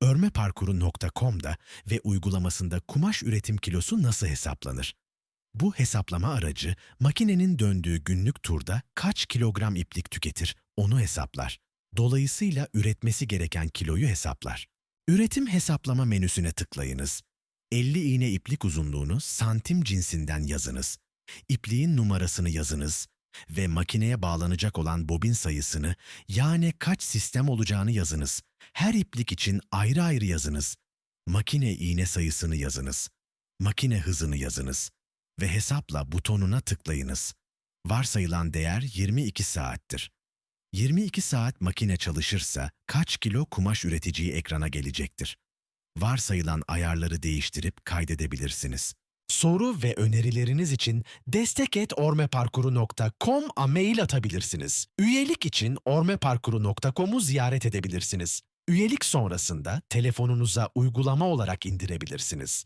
Örmeparkuru.com'da ve uygulamasında kumaş üretim kilosu nasıl hesaplanır? Bu hesaplama aracı makinenin döndüğü günlük turda kaç kilogram iplik tüketir onu hesaplar. Dolayısıyla üretmesi gereken kiloyu hesaplar. Üretim hesaplama menüsüne tıklayınız. 50 iğne iplik uzunluğunu santim cinsinden yazınız. İpliğin numarasını yazınız ve makineye bağlanacak olan bobin sayısını yani kaç sistem olacağını yazınız. Her iplik için ayrı ayrı yazınız. Makine iğne sayısını yazınız. Makine hızını yazınız ve hesapla butonuna tıklayınız. Varsayılan değer 22 saattir. 22 saat makine çalışırsa kaç kilo kumaş üreteceği ekrana gelecektir. Varsayılan ayarları değiştirip kaydedebilirsiniz. Soru ve önerileriniz için destek.ormeparkuru.com'a mail atabilirsiniz. Üyelik için ormeparkuru.com'u ziyaret edebilirsiniz. Üyelik sonrasında telefonunuza uygulama olarak indirebilirsiniz.